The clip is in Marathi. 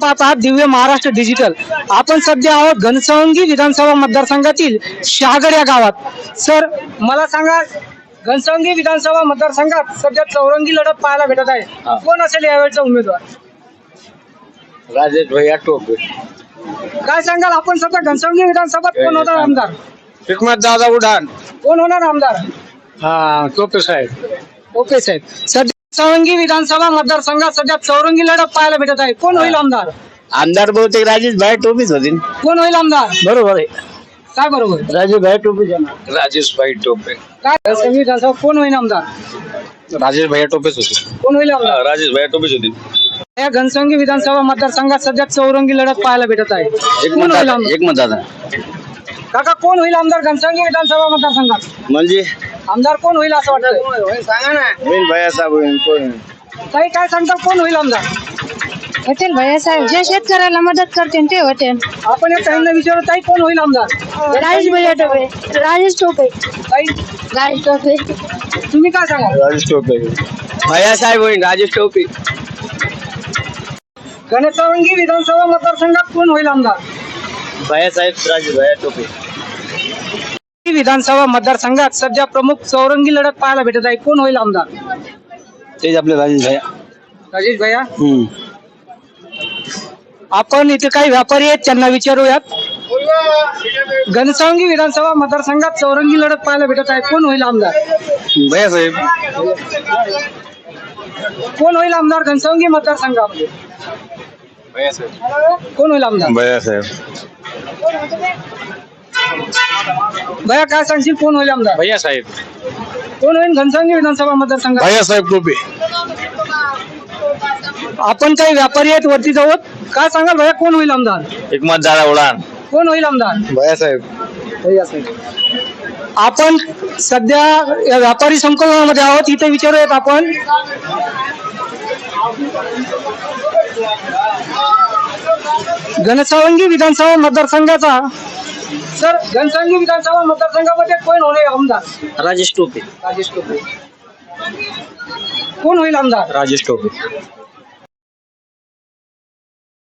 पाहत आहात दिव्य महाराष्ट्र डिजिटल आपण सध्या आहोत घनसावंगी विधानसभा मतदारसंघातील शहागड या गावात. सर मला सांगा घनसावंगी विधानसभा मतदारसंघात सध्या चौरंगी लढत पाहायला भेटत आहे. कोण असेल यावेळचा उमेदवार? राजेश भैया टोपे. काय सांगाल? आपण सध्या घनसावंगी विधानसभात कोण होणार आमदार? हिकमत दादा उडान. कोण होणार आमदार? हा टोपे साहेब. ओके साहेब. सध्या घनसावंगी विधानसभा मतदारसंघात सध्या चौरंगी लढत पाहायला भेटत आहे. कोण होईल आमदार? आमदार बहुतेक राजेश भाई टोपेच होतील. कोण होईल आमदार? बरोबर आहे. काय बरोबर? राजेश भाई टोपे राजेश भाई टोपे. काय घनसावंगी विधानसभा कोण होईल आमदार? राजेश भैया टोपेच होतील. कोण होईल आमदार? राजेश भैया टोपेच होतील. या घनसंगी विधानसभा मतदारसंघात सध्या चौरंगी लढत पाहायला भेटत आहे. एक कोण होईल मत आमदार? एक मत दादा. काका कोण होईल आमदार घनसंगी विधानसभा मतदारसंघात? म्हणजे? आमदार कोण होईल असं वाटतं सांगा ना. होईल भैया साहेब होईल कोण काही काय सांगता कोण होईल आमदार? होतील भैयासाहेब जे शेतकऱ्याला मदत करतील ते होते आपण या ताईंना विचारू ताई कोण होईल आमदार? राजेश भैया टोपे. राजेश टोपे. ताई राजेश टोपे. तुम्ही काय सांगा? राजेश टोपे. भैया साहेब होईल राजेश टोपे. घनसावंगी विधानसभा मतदारसंघात कोण होईल आमदार? भैया साहेब राजेश भैया टोपे. विधानसभा मतदारसंघात सध्या प्रमुख चौरंगी लढत पाहायला भेटत आहे. कोण होईल आमदार? तेच आपले राजेश भैया. राजेश भैया? हम्म. आपण इथे काही व्यापारी आहेत त्यांना विचारूयात. घनसावंगी विधानसभा मतदारसंघात चौरंगी लढत पाहायला भेटत आहे. कोण होईल आमदार? भैया साहेब. कोण होईल आमदार घनसावंगी मतदारसंघामध्ये? भैया साहेब. कोण होईल आमदार? भैया साहेब. भैया काय सांगशील? कोण होईल आमदार? भैया साहेब. कोण होईल? घनसावंगी विधानसभा मतदारसंघात? भैया साहेब टोपे आपण काही व्यापारी आहेत वरती जाऊ काय सांगाल भैया कोण होईल आमदार? हिकमत दादा उडान. कोण होईल आमदार? भैया साहेब. आपण सध्या या व्यापारी संकुलनामध्ये आहोत. इथे विचारूयात आपण. घनसावंगी विधानसभा मतदारसंघाचा सर घनसावंगी विधानसभा मतदारसंघामध्ये कोण होईल आमदार? राजेश टोपे. राजेश टोपे. कोण होईल आमदार? राजेश टोपे.